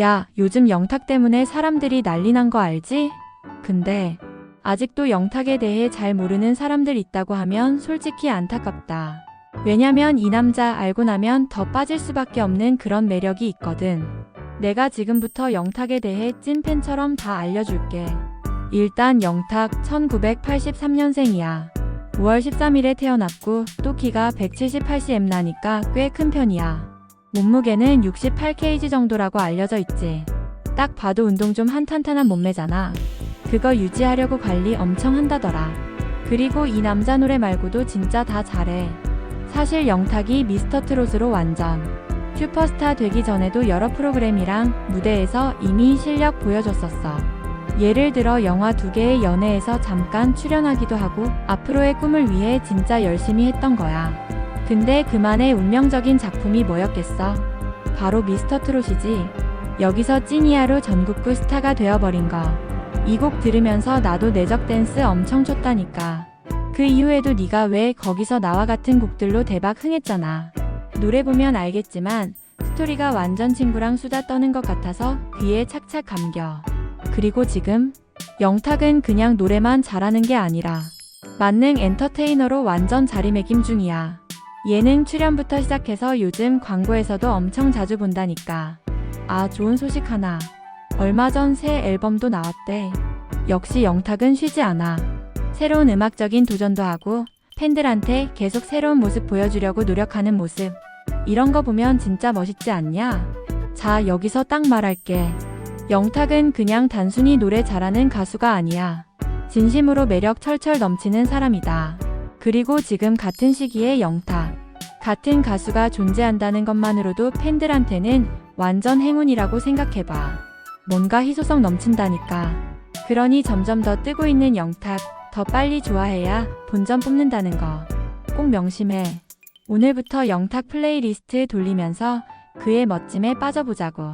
야, 요즘 영탁 때문에 사람들이 난리 난 거 알지? 근데 아직도 영탁에 대해 잘 모르는 사람들 있다고 하면 솔직히 안타깝다. 왜냐면 이 남자 알고 나면 더 빠질 수밖에 없는 그런 매력이 있거든. 내가 지금부터 영탁에 대해 찐팬처럼 다 알려줄게. 일단 영탁 1983년생이야. 5월 13일에 태어났고 또 키가 178cm 나니까 꽤 큰 편이야. 몸무게는 68kg 정도라고 알려져 있지. 딱 봐도 운동 좀 한 탄탄한 몸매잖아. 그거 유지하려고 관리 엄청 한다더라. 그리고 이 남자 노래 말고도 진짜 다 잘해. 사실 영탁이 미스터 트롯으로 완전 슈퍼스타 되기 전에도 여러 프로그램이랑 무대에서 이미 실력 보여줬었어. 예를 들어 영화 두 개의 연애에서 잠깐 출연하기도 하고 앞으로의 꿈을 위해 진짜 열심히 했던 거야. 근데 그만의 운명적인 작품이 뭐였겠어? 바로 미스터 트롯이지. 여기서 찐이야로 전국구 스타가 되어버린 거. 이 곡 들으면서 나도 내적 댄스 엄청 췄다니까. 그 이후에도 네가 왜 거기서 나와 같은 곡들로 대박 흥했잖아. 노래 보면 알겠지만 스토리가 완전 친구랑 수다 떠는 것 같아서 귀에 착착 감겨. 그리고 지금 영탁은 그냥 노래만 잘하는 게 아니라 만능 엔터테이너로 완전 자리매김 중이야. 예능 출연부터 시작해서 요즘 광고에서도 엄청 자주 본다니까. 아, 좋은 소식 하나. 얼마 전 새 앨범도 나왔대. 역시 영탁은 쉬지 않아. 새로운 음악적인 도전도 하고 팬들한테 계속 새로운 모습 보여주려고 노력하는 모습. 이런 거 보면 진짜 멋있지 않냐? 자, 여기서 딱 말할게. 영탁은 그냥 단순히 노래 잘하는 가수가 아니야. 진심으로 매력 철철 넘치는 사람이다. 그리고 지금 같은 시기에 영탁. 같은 가수가 존재한다는 것만으로도 팬들한테는 완전 행운이라고 생각해봐. 뭔가 희소성 넘친다니까. 그러니 점점 더 뜨고 있는 영탁, 더 빨리 좋아해야 본전 뽑는다는 거. 꼭 명심해. 오늘부터 영탁 플레이리스트 돌리면서 그의 멋짐에 빠져보자고.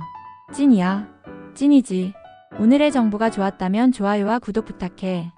찐이야. 찐이지. 오늘의 정보가 좋았다면 좋아요와 구독 부탁해.